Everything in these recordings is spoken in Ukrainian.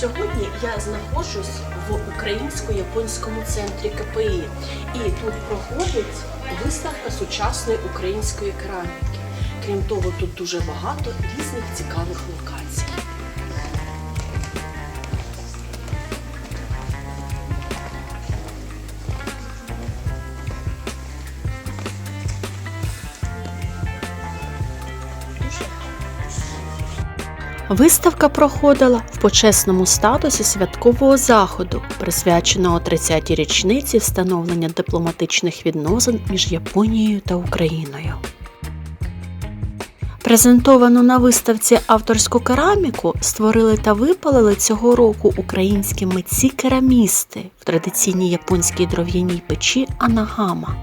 Сьогодні я знаходжусь в українсько-японському центрі КПІ, і тут проходить виставка сучасної української кераміки. Крім того, тут дуже багато різних цікавих локацій. Виставка проходила в почесному статусі святкового заходу, присвяченого 30-й річниці встановлення дипломатичних відносин між Японією та Україною. Презентовану на виставці авторську кераміку створили та випалили цього року українські митці-керамісти в традиційній японській дров'яній печі Анагама.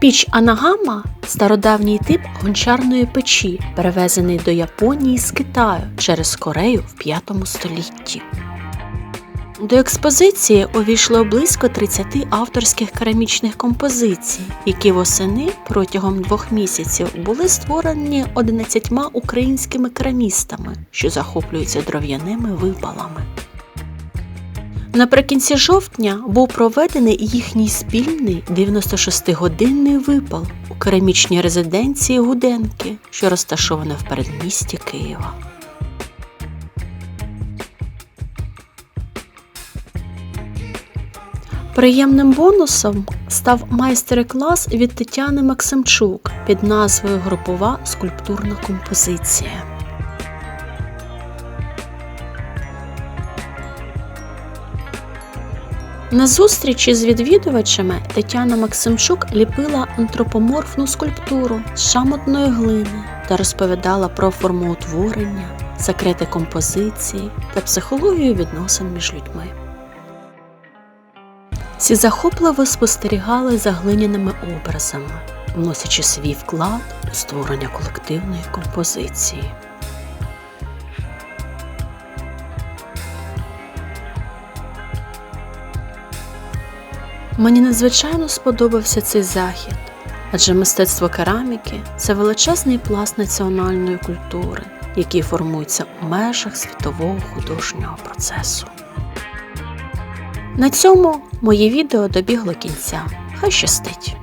Піч Анагама стародавній тип гончарної печі, перевезений до Японії з Китаю через Корею в 5 столітті. До експозиції увійшло близько 30 авторських керамічних композицій, які восени протягом двох місяців були створені 11 українськими керамістами, що захоплюються дров'яними випалами. Наприкінці жовтня був проведений їхній спільний 96-годинний випал у керамічній резиденції Гуденки, що розташована в передмісті Києва. Приємним бонусом став майстер-клас від Тетяни Максимчук під назвою Групова скульптурна композиція. На зустрічі з відвідувачами Тетяна Максимчук ліпила антропоморфну скульптуру з шамотної глини та розповідала про формоутворення, секрети композиції та психологію відносин між людьми. Всі захопливо спостерігали за глиняними образами, вносячи свій вклад у створення колективної композиції. Мені надзвичайно сподобався цей захід, адже мистецтво кераміки це величезний пласт національної культури, який формується у межах світового художнього процесу. На цьому моє відео добігло кінця. Хай щастить!